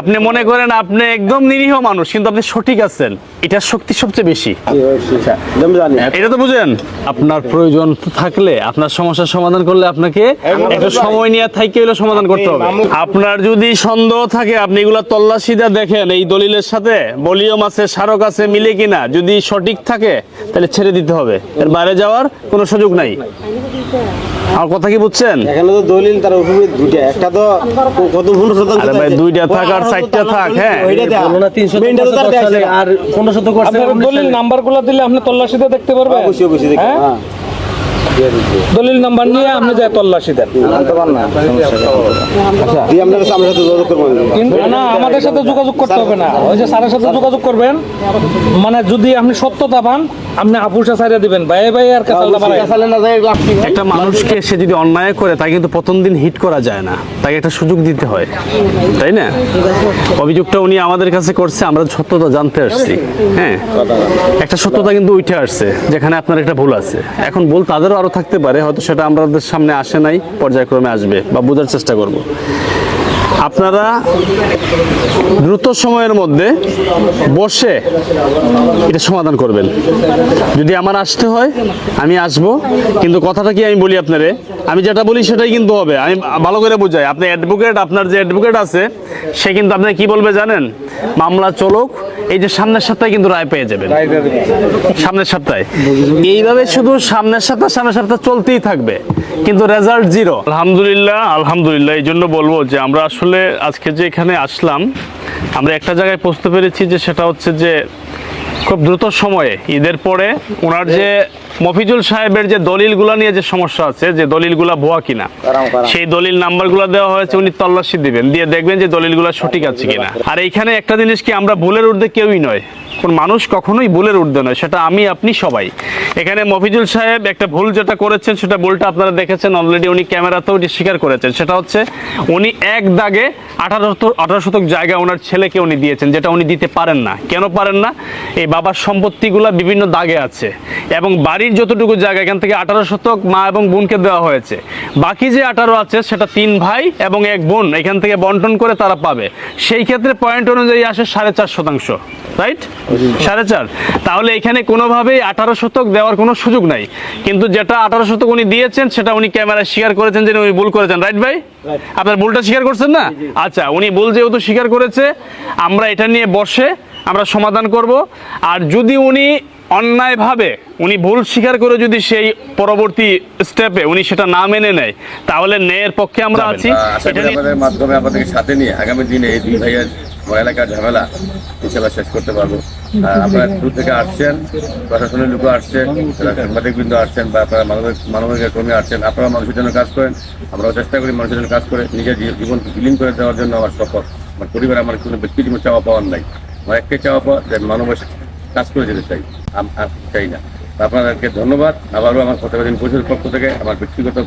আপনি মনে করেন আপনি একদম নিরীহ মানুষ কিন্তু আপনি সঠিক আছেন। এটার শক্তি সবচেয়ে বেশি। এটা তো বুঝেন আপনার প্রয়োজন থাকলে আপনার সমস্যার সমাধান করলে আপনাকে একটা সময় নিয়ে থাইকে হইল সমাধান করতে হবে। আপনার যদি সন্দেহ থাকে আপনি এগুলা তল্লাশিদা দেখেন এই দলিলের সাথে বলিয়ম আছে স্মারক আছে মিলে কিনা যদি সঠিক থাকে তাহলে ছেড়ে দিতে হবে। এর বাইরে যাওয়ার কোনো সুযোগ নাই। আমার কথা কি বুঝছেন? এখানে তো দলিল তার উপরে দুইটা। একটা তো কত পনেরো শতাংশ আরে ভাই দুইটা থাক আর চারটা থাক হ্যাঁ। আর পনেরো শত করছে দলিল নাম্বারগুলো দিলে আপনি তল্লাশিতে দেখতে পারবেন। অবশ্যই অবশ্যই দেখি। হ্যাঁ? দলিল নাম্বার নিয়ে আপনি যায় তল্লাশি দেন। কিন্তু না আমাদের সাথে যোগাযোগ করতে হবে না। ওই যে স্যারের সাথে যোগাযোগ করবেন মানে যদি আপনি সত্যতা পান আপনি আপুসা সাইডে দিবেন। ভাই ভাই আর একটা মানুষকে সে যদি অন্যায় করে তাকে কিন্তু প্রথম দিন হিট করা যায় না। তাকে একটা সুযোগ দিতে হয়। তাই না? অভিযোগটা উনি আমাদের কাছে করছে আমরা সত্যতা জানতে আসছি। হ্যাঁ? একটা সত্যতা কিন্তু উঠে আসছে যেখানে আপনার একটা ভুল আছে। এখন ভুল তাদেরও আরও থাকতে পারে হয়তো সেটা আমাদের সামনে আসে নাই পর্যায়ক্রমে আসবে বা বোঝার চেষ্টা করব। আপনারা দ্রুত সময়ের মধ্যে বসে এটা সমাধান করবেন। যদি আমার আসতে হয় আমি আসব কিন্তু কথাটা কি আমি বলি আপনারে? আমি যেটা বলি সেটাই কিন্তু হবে। আমি ভালো করে বুঝাই। আপনি অ্যাডভোকেট আপনার যে অ্যাডভোকেট আছে সে কিন্তু আপনি কি বলবে জানেন? মামলা চলুক এই যে সামনের সপ্তাহে কিন্তু রায় পেয়ে যাবেন। সামনের সপ্তাহে। এইভাবে শুধু সামনের সপ্তাহ সামনের সপ্তাহ চলতেই থাকবে। কিন্তু রেজাল্ট জিরো আলহামদুলিল্লাহ আলহামদুলিল্লাহ এই জন্য বলব যে আমরা আসলে আজকে যে এখানে আসলাম, আমরা একটা জায়গায় পৌঁছতে পেরেছি যে সেটা হচ্ছে যে খুব দ্রুত সময়ে ঈদের পরে ওনার যে মফিজুল সাহেবের যে দলিলগুলো নিয়ে যে সমস্যা আছে যে দলিলগুলা ভুয়া কিনা সেই দলিল নাম্বারগুলো দেওয়া হয়েছে উনি তল্লাশি দিবেন। দিয়ে দেখবেন যে দলিলগুলো সঠিক আছে কিনা। আর এইখানে একটা জিনিস কি আমরা ভুলের ঊর্ধ্বে কেউই নয়। কোন মানুষ কখনোই ভুলের ঊর্ধ্বে নয় সেটা আমি আপনি সবাই। এখানে মফিজুল সাহেব একটা ভুল যেটা করেছেন সেটা ভুলটা আপনারা দেখেছেন অলরেডি উনি ক্যামেরাতেও এটি স্বীকার করেছেন। সেটা হচ্ছে উনি এক দাগে আঠারো আঠারো শতক জায়গা ওনার ছেলেকে উনি দিয়েছেন যেটা উনি দিতে পারেন না। কেন পারেন না? এই বাবার সম্পত্তিগুলা বিভিন্ন দাগে আছে। এবং বাড়ির যতটুকু জায়গা এখান থেকে আঠারো শতক মা এবং বোনকে দেওয়া হয়েছে। বাকি যে আঠারো আছে সেটা তিন ভাই এবং এক বোন এখান থেকে বন্টন করে তারা পাবে। সেই ক্ষেত্রে পয়েন্ট অনুযায়ী আসে সাড়ে চার শতাংশ রাইট সাড়ে চার। তাহলে এখানে কোনোভাবেই আঠারো শতক দেওয়ার কোনো সুযোগ নাই। কিন্তু যেটা আঠারো শতক উনি দিয়েছেন সেটা উনি ক্যামেরায় স্বীকার করেছেন যে উনি ভুল করেছেন রাইট ভাই? আপনার ভুলটা স্বীকার করছেন না? আচ্ছা উনি ভুল যেহেতু স্বীকার করেছে আমরা এটা নিয়ে বসে আমরা সমাধান করব। আর যদি উনি অন্যায়ভাবে উনি ভুল স্বীকার করে যদি সেই পরবর্তী স্টেপে উনি সেটা না মেনে নেয় তাহলে ন্যায়ের পক্ষে আমরা আছি। নিয়ে- মাধ্যমে আমাদেরকে সাথে নিয়ে আগামী দিনে এই দুই ভাইয়ের আমার এলাকার ঝামেলা ইনশাল্লাহ শেষ করতে পারব। আপনারা দূর থেকে আসছেন প্রশাসনের লোক আসছেন সাংবাদিক বৃন্দ আসছেন বা আপনারা মানবিক মানবিক কর্মী আসছেন আপনারা মানুষের জন্য কাজ করেন আমরাও চেষ্টা করি মানুষের জন্য কাজ করে নিজের জীবনকে বিলীন করে দেওয়ার জন্য আমার শপথ। আমার পরিবারে আমার কোনো ব্যক্তি জীবন চাওয়া পাওয়ার নাই। আমার একটাই চাওয়া পাওয়া যে মানবের কাজ করে যেতে চাই। চাই না। আপনাদেরকে ধন্যবাদ। আবারও আমার প্রতিবেদন পরিষদের পক্ষ থেকে, আমার ব্যক্তিগত,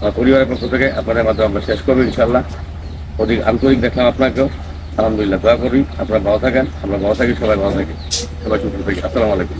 আমার পরিবারের পক্ষ থেকে আপনাদের মাধ্যমে আমরা শেষ করব ইনশাল্লাহ অধিক আন্তরিক দেখলাম আপনাকেও। আলহামদুলিল্লাহ, দয়া করি। আপনারা ভালো থাকেন। আমরা ভালো থাকি, সবাই ভালো থাকি। সবাই সুস্থ থাকি। আসসালামু আলাইকুম।